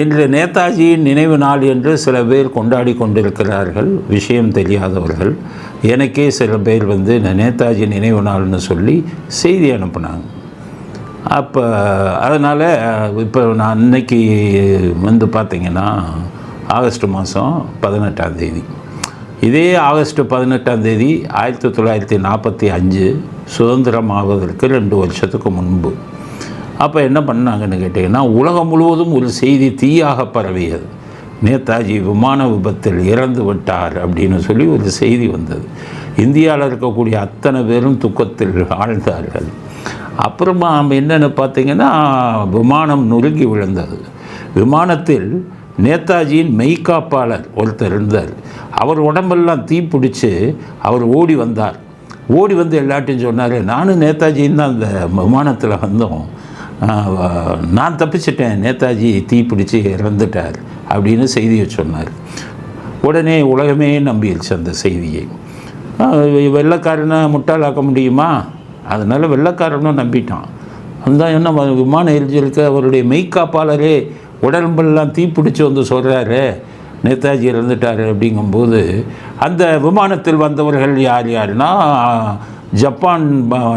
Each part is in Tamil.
இன்று நேதாஜியின் நினைவு நாள் என்று சில பேர் கொண்டாடி கொண்டிருக்கிறார்கள். விஷயம் தெரியாதவர்கள். எனக்கே சில பேர் வந்து இந்த நேதாஜி நினைவு நாள்னு சொல்லி செய்தி அனுப்புனாங்க. அப்போ அதனால் இப்போ நான் இன்னைக்கு வந்து பார்த்திங்கன்னா ஆகஸ்ட் மாதம் பதினெட்டாம் தேதி. இதே ஆகஸ்ட் பதினெட்டாம் தேதி ஆயிரத்தி தொள்ளாயிரத்தி நாற்பத்தி அஞ்சு சுதந்திரம் ஆவதற்கு ரெண்டு வருஷத்துக்கு முன்பு. அப்போ என்ன பண்ணாங்கன்னு கேட்டிங்கன்னா உலகம் முழுவதும் ஒரு செய்தி தீயாக பரவியது. நேதாஜி விமான விபத்தில் இறந்து விட்டார் அப்படின்னு சொல்லி ஒரு செய்தி வந்தது. இந்தியாவில் இருக்கக்கூடிய அத்தனை பேரும் துக்கத்தில் ஆழ்ந்தார்கள். அப்புறமா என்னென்னு பார்த்தீங்கன்னா விமானம் நொறுங்கி விழுந்தது. விமானத்தில் நேதாஜியின் மெய்காப்பாளர் ஒருத்தர் இருந்தார். அவர் உடம்பெல்லாம் தீ பிடிச்சி அவர் ஓடி வந்தார். ஓடி வந்து எல்லாட்டையும் சொன்னார் நானும் நேதாஜியும் தான் அந்த விமானத்தில் வந்தோம். நான் தப்பிச்சிட்டேன். நேதாஜி தீப்பிடிச்சு இறந்துட்டார் அப்படின்னு செய்தியை சொன்னார். உடனே உலகமே நம்பிடுச்சு அந்த செய்தியை. வெள்ளக்காரனை முட்டாளாக்க முடியுமா? அதனால் வெள்ளக்காரனும் நம்பிட்டான். அந்த என்ன விமான எரிஞ்சிருக்க அவருடைய மெய்க்காப்பாளரே உடம்பெல்லாம் தீப்பிடிச்சு வந்து சொல்கிறாரு நேதாஜி இறந்துட்டார் அப்படிங்கும்போது அந்த விமானத்தில் வந்தவர்கள் யார் யாருன்னா ஜப்பான்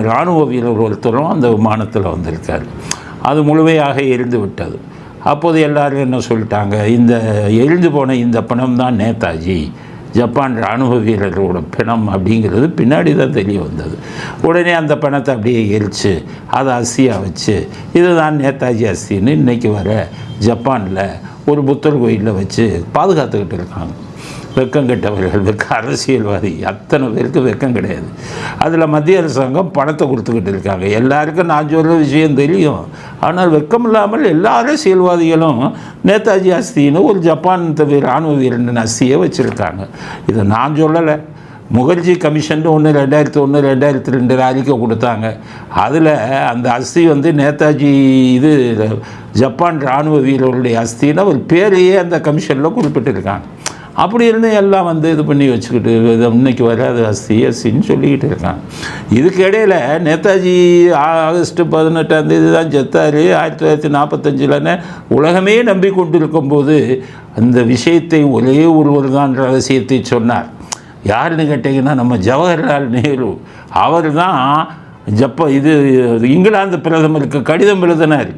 இராணுவ வீரர் ஒருத்தரும் அந்த விமானத்தில் வந்திருக்கார். அது முழுமையாக எரிந்து விட்டது அப்போது எல்லாரும் என்ன சொல்லிட்டாங்க? இந்த எரிந்து போன இந்த பணம் தான் நேதாஜி. ஜப்பான் இராணுவ வீரர்களோட பிணம் அப்படிங்கிறது பின்னாடி தான் தெரிய வந்தது. உடனே அந்த பணத்தை அப்படியே எரித்து அதை அஸ்தியாக வச்சு இதுதான் நேதாஜி அஸ்தின்னு இன்றைக்கி வர ஜப்பானில் ஒரு புத்தர் கோயிலில் வச்சு பாதுகாத்துக்கிட்டு இருக்காங்க. வெக்கம் கெட்டவர்கள் வெக்க அரசியல்வாதி அத்தனை பேருக்கு வெக்கம் கிடையாது. அதில் மத்திய அரசாங்கம் பணத்தை கொடுத்துக்கிட்டு இருக்காங்க. எல்லாருக்கும் நான் சொல்கிற விஷயம் தெரியும். ஆனால் வெக்கம் இல்லாமல் எல்லா அரசியல்வாதிகளும் நேதாஜி அஸ்தின்னு ஒரு ஜப்பான் தவிர இராணுவ வீரன் அஸ்தியை வச்சுருக்காங்க. இதை நான் சொல்லலை. முகர்ஜி கமிஷன் ஒன்று ரெண்டாயிரத்தி ஒன்று ரெண்டாயிரத்தி ரெண்டு அறிக்கை கொடுத்தாங்க. அதில் அந்த அஸ்தி வந்து நேதாஜி இது ஜப்பான் இராணுவ வீரர்களுடைய அஸ்தின்னு ஒரு பேரையே அந்த கமிஷனில் குறிப்பிட்டிருக்காங்க. அப்படி இருந்து எல்லாம் வந்து இது பண்ணி வச்சுக்கிட்டு இன்னைக்கு வராது அஸ்தி அஸ்தின்னு சொல்லிக்கிட்டு இருக்கான் இதுக்கு இடையில் நேதாஜி ஆகஸ்ட் பதினெட்டாம் தேதி தான் செத்தார். ஆயிரத்தி தொள்ளாயிரத்தி நாற்பத்தஞ்சில்னு உலகமே நம்பி கொண்டிருக்கும் போது அந்த விஷயத்தை ஒரே ஒருவர் தான் ரகசியத்தை சொன்னார். யாருன்னு கேட்டிங்கன்னா நம்ம ஜவஹர்லால் நேரு. அவர் தான் ஜப்ப இது இங்கிலாந்து பிரதமருக்கு கடிதம் எழுதினார்.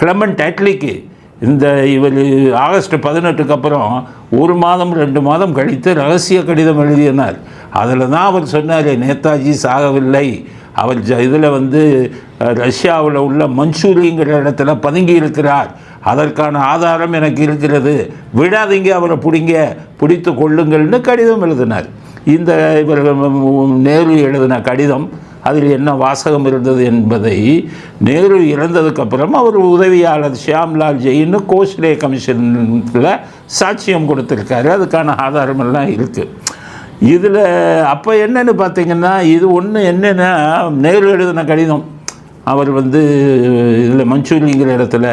கிளமன் டேட்லிக்கு. இந்த இவர் ஆகஸ்ட் பதினெட்டுக்கு அப்புறம் ஒரு மாதம் ரெண்டு மாதம் கழித்து ரகசிய கடிதம் எழுதினார். அதில் தான் அவர் சொன்னார் நேதாஜி சாகவில்லை. அவர் ஜ இதில் வந்து ரஷ்யாவில் உள்ள மன்சூரிங்கிற இடத்துல பதுங்கி இருக்கிறார். அதற்கான ஆதாரம் எனக்கு இருக்கிறது. விடாதீங்க அவரை பிடிங்க பிடித்து கொள்ளுங்கள்னு கடிதம் எழுதினார். இந்த இவர் நேரு எழுதின கடிதம் அதில் என்ன வாசகம் இருந்தது என்பதை நேரு இறந்ததுக்கப்புறம் அவர் உதவியாளர் ஷியாம்லால் ஜெயின்னு கோஸ்லே கமிஷனில் சாட்சியம் கொடுத்துருக்காரு. அதுக்கான ஆதாரமெல்லாம் இருக்குது இதில் அப்போ என்னென்னு பார்த்தீங்கன்னா இது ஒன்று என்னென்னா நேரு எழுதின கடிதம். அவர் வந்து இதில் மஞ்சூரிங்கிற இடத்துல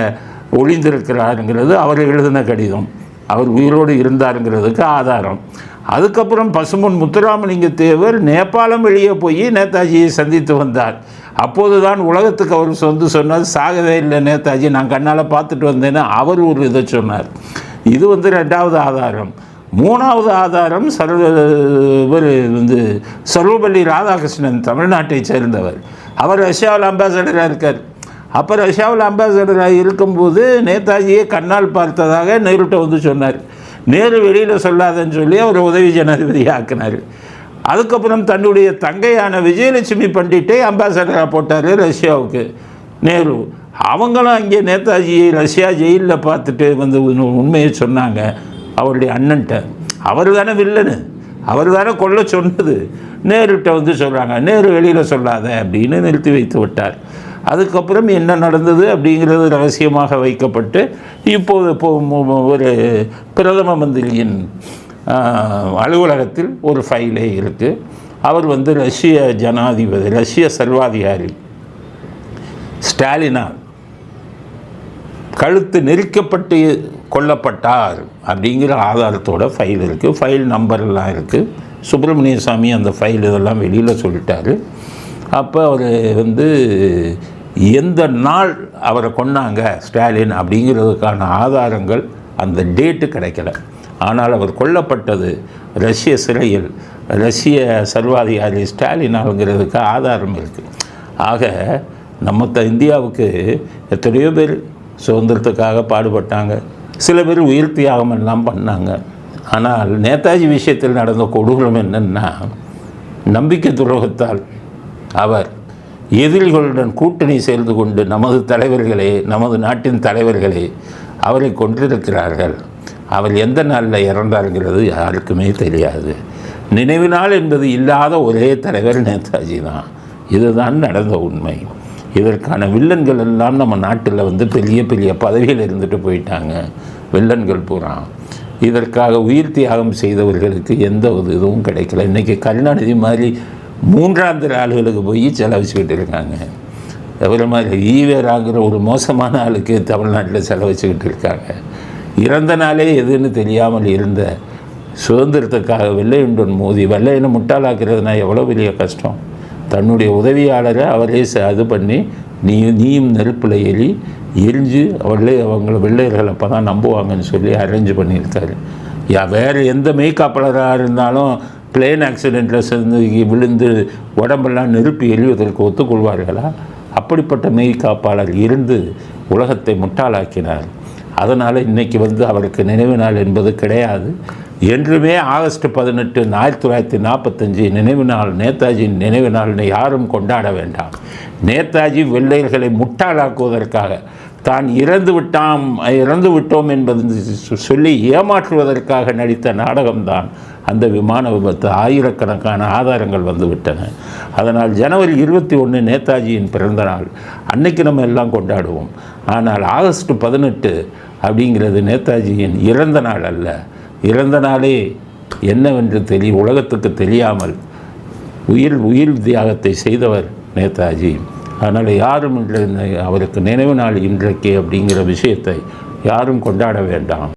ஒளிந்திருக்கிறாருங்கிறது அவர் எழுதின கடிதம். அவர் உயிரோடு இருந்தாருங்கிறதுக்கு ஆதாரம். அதுக்கப்புறம் பசும்பொன் முத்துராமலிங்க தேவர் நேபாளம் வெளியே போய் நேதாஜியை சந்தித்து வந்தார். அப்போது தான் உலகத்துக்கு அவர் வந்து சொன்னார் சாகவே இல்லை நேதாஜி நான் கண்ணால் பார்த்துட்டு வந்தேன்னு அவர் ஒரு இதை சொன்னார். இது வந்து ரெண்டாவது ஆதாரம். மூணாவது ஆதாரம் சர்வ இவர் வந்து சர்வபள்ளி ராதாகிருஷ்ணன் தமிழ்நாட்டை சேர்ந்தவர். அவர் ரஷ்யாவில் அம்பாசடராக இருக்கார். அப்போ ரஷ்யாவில் அம்பாசடராக இருக்கும்போது நேதாஜியை கண்ணால் பார்த்ததாக நேருட்ட வந்து சொன்னார். நேரு வெளியில் சொல்லாதன்னு சொல்லி அவர் உதவி ஜனாதிபதி ஆக்கினார் அதுக்கப்புறம் தன்னுடைய தங்கையான விஜயலட்சுமி பண்டிட்டை அம்பாசடராக போட்டார் ரஷ்யாவுக்கு. நேரு அவங்களும் அங்கே நேதாஜியை ரஷ்யா ஜெயிலில் பார்த்துட்டு வந்து உண்மையை சொன்னாங்க. அவருடைய அண்ணன்ட்ட. அவர் தானே வில்லனு. அவர் தானே கொல்ல சொன்னது. நேருகிட்ட வந்து சொல்கிறாங்க நேரு வெளியில் சொல்லாத அப்படின்னு நிறுத்தி வைத்து விட்டார். அதுக்கப்புறம் என்ன நடந்தது அப்படிங்கிறது ரகசியமாக வைக்கப்பட்டு இப்போது ஒரு பிரதம மந்திரியின் அலுவலகத்தில் ஒரு ஃபைலே இருக்குது அவர் வந்து ரஷ்ய ஜனாதிபதி ரஷ்ய சர்வாதிகாரி ஸ்டாலினால் கழுத்து நெரிக்கப்பட்டு கொல்லப்பட்டார் அப்படிங்கிற ஆதாரத்தோட ஃபைல் இருக்குது ஃபைல் நம்பர்லாம் இருக்குது சுப்பிரமணிய சாமி அந்த ஃபைல் இதெல்லாம் வெளியில் சொல்லிட்டார். அப்போ அவர் வந்து எந்த நாள் அவரை கொன்னாங்க ஸ்டாலின் அப்படிங்கிறதுக்கான ஆதாரங்கள் அந்த டேட்டு கிடைக்கல. ஆனால் அவர் கொல்லப்பட்டது ரஷ்ய சிறையில். ரஷ்ய சர்வாதிகாரி ஸ்டாலின் ஆளுங்கிறதுக்கு ஆதாரம் இருக்குது ஆக நம்ம த இந்தியாவுக்கு எத்தனையோ பேர் சுதந்திரத்துக்காக பாடுபட்டாங்க. சில பேர் உயிர் தியாகம் எல்லாம் பண்ணாங்க. ஆனால் நேதாஜி விஷயத்தில் நடந்த கொடூரம் என்னென்னா நம்பிக்கை துரோகத்தால் அவர் எதிரிகளுடன் கூட்டணி சேர்ந்து கொண்டு நமது தலைவர்களே நமது நாட்டின் தலைவர்களே அவரை கொன்றிருக்கிறார்கள். அவர் எந்த நாளில் இறந்தாருங்கிறது யாருக்குமே தெரியாது. நினைவு நாள் என்பது இல்லாத ஒரே தலைவர் நேதாஜி தான். இதுதான் நடந்த உண்மை. இதற்கான வில்லன்கள் எல்லாம் நம்ம நாட்டில் வந்து பெரிய பெரிய பதவியில் இருந்துட்டு போயிட்டாங்க. வில்லன்கள் பூரா. இதற்காக உயிர் தியாகம் செய்தவர்களுக்கு எந்த ஒரு இதுவும் கிடைக்கல. இன்றைக்கி கருணாநிதி மாதிரி மூன்றாந்திர ஆளுகளுக்கு போய் செலவச்சுக்கிட்டு இருக்காங்க தவிர மாதிரி ஈவேராங்கிற ஒரு மோசமான ஆளுக்கு தமிழ்நாட்டில் செலவச்சுக்கிட்டு இருக்காங்க இறந்த நாளே எதுன்னு தெரியாமல் இருந்த சுதந்திரத்துக்காக வெள்ளையுடன் மோதி வெள்ளையனை முட்டாளாக்குறதுனா எவ்வளோ பெரிய கஷ்டம். தன்னுடைய உதவியாளரை அவரே ச- இது பண்ணி நீ நீயும் நெருப்பில் ஏறி எரிஞ்சு அவர்களே அவங்கள வெள்ளையர்கள் அப்போ தான் நம்புவாங்கன்னு சொல்லி அரேஞ்ச் பண்ணியிருக்காரு. யா வேறு எந்த மெய்காப்பாளராக இருந்தாலும் பிளேன் ஆக்சிடெண்ட்டில் சேர்ந்து விழுந்து உடம்பெல்லாம் நெருப்பி எரிவதற்கு ஒத்துக்கொள்வார்களா? அப்படிப்பட்ட மெய்காப்பாளர் இருந்து உலகத்தை முட்டாளாக்கினார். அதனால் இன்றைக்கி வந்து அவருக்கு நினைவு நாள் என்பது கிடையாது. என்றுமே ஆகஸ்ட் பதினெட்டு ஆயிரத்தி தொள்ளாயிரத்தி நாற்பத்தஞ்சு நினைவு நாள் நேதாஜியின் நினைவு நாள்னு யாரும் கொண்டாட வேண்டாம். நேதாஜி வெள்ளையர்களை முட்டாளாக்குவதற்காக தான் இறந்து விட்டாம் இறந்து விட்டோம் என்பது சொ- சொல்லி ஏமாற்றுவதற்காக நடித்த நாடகம்தான் அந்த விமான விபத்து. ஆயிரக்கணக்கான ஆதாரங்கள் வந்துவிட்டன அதனால் ஜனவரி இருபத்தி ஒன்று நேதாஜியின் பிறந்த நாள். அன்னைக்கு நம்ம எல்லாம் கொண்டாடுவோம். ஆனால் ஆகஸ்ட் பதினெட்டு அப்படிங்கிறது நேதாஜியின் இறந்த நாள் அல்ல. இறந்த நாளே என்னவென்று தெரி உலகத்துக்கு தெரியாமல் உயிர் உயிர் தியாகத்தை செய்தவர் நேதாஜி. அதனால் யாரும் இல்லை அவருக்கு நினைவு நாள் இன்றைக்கு அப்படிங்கிற விஷயத்தை யாரும் கொண்டாட வேண்டாம்.